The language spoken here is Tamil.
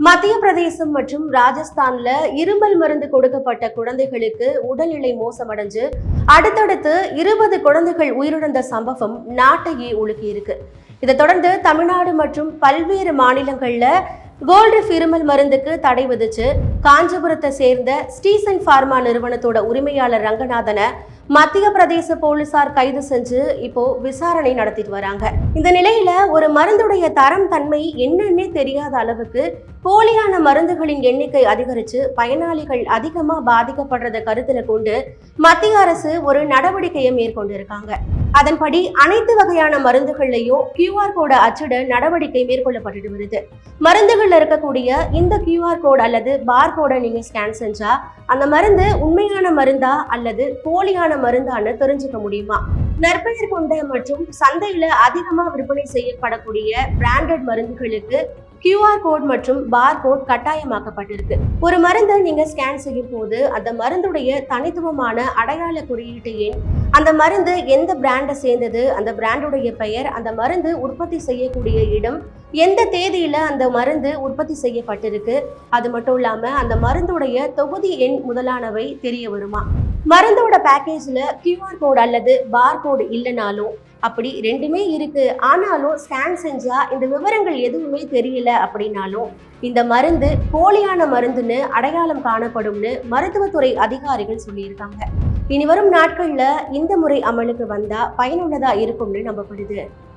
மத்திய பிரதேசம் மற்றும் ராஜஸ்தான்ல இருமல் மருந்து கொடுக்கப்பட்ட குழந்தைகளுக்கு உடல்நிலை மோசமடைஞ்சு அடுத்தடுத்து இருபது குழந்தைகள் உயிரிழந்த சம்பவம் நாட்டையே உலுக்கியிருக்கு இதை தொடர்ந்து தமிழ்நாடு மற்றும் பல்வேறு மாநிலங்கள்ல கோல்டு இருமல் மருந்துக்கு தடை விதிச்சு காஞ்சிபுரத்தை சேர்ந்த ஸ்டீசன் ஃபார்மா நிறுவனத்தோட உரிமையாளர் ரங்கநாதனை மத்திய பிரதேச போலீசார் கைது செஞ்சு இப்போ விசாரணை நடத்திட்டு வராங்க. இந்த நிலையில ஒரு மருந்துடைய தரம் தன்மை என்னன்னே தெரியாத அளவுக்கு போலியான மருந்துகளின் எண்ணிக்கை அதிகரிச்சு பயனாளிகள் அதிகமா பாதிக்கப்படுறத கருத்துல கொண்டு மத்திய அரசு ஒரு நடவடிக்கையை மேற்கொண்டிருக்காங்க. அதன்படி அனைத்து வகையான மருந்துகள்லையும் கியூஆர் கோடை அச்சிட நடவடிக்கை மேற்கொள்ளப்பட்டு வருது. மருந்துகள்ல இருக்கக்கூடிய இந்த கியூஆர் கோட் அல்லது பார் கோடை நீங்க ஸ்கேன் செஞ்சா அந்த மருந்து உண்மையான மருந்தா அல்லது போலியான மருந்தான்னு தெரிஞ்சுக்க முடியுமா? நற்பெயர் கொண்ட மற்றும் சந்தையில அதிகமா விற்பனை செய்யப்படக்கூடிய பிராண்டட் மருந்துகளுக்கு கியூஆர் கோட் மற்றும் பார் கோட் கட்டாயமாக்கப்பட்டிருக்கு. ஒரு மருந்தை நீங்க ஸ்கேன் செய்யும் போது அந்த மருந்துடைய தனித்துவமான அடையாள குறியீட்டு எண் அந்த மருந்து எந்த பிராண்டை சேர்ந்தது அந்த பிராண்டுடைய பெயர் அந்த மருந்து உற்பத்தி செய்யக்கூடிய இடம் எந்த தேதியில அந்த மருந்து உற்பத்தி செய்யப்பட்டிருக்கு அது மட்டும் இல்லாம அந்த மருந்துடைய தொகுதி எண் முதலானவை தெரிய வருமா? மருந்தோட பேக்கேஜில் கியூஆர் கோட் அல்லது பார் கோடு இல்லைனாலும் அப்படி ரெண்டுமே இருக்கு. ஆனாலும் ஸ்கேன் செஞ்சா இந்த விவரங்கள் எதுவுமே தெரியல அப்படின்னாலும் இந்த மருந்து போலியான மருந்துன்னு அடையாளம் காணப்படும்னு மருத்துவத்துறை அதிகாரிகள் சொல்லியிருக்காங்க. இனி வரும் நாட்கள்ல இந்த முறை அமலுக்கு வந்தா பயனுள்ளதா இருக்கும்னு நம்பப்படுது.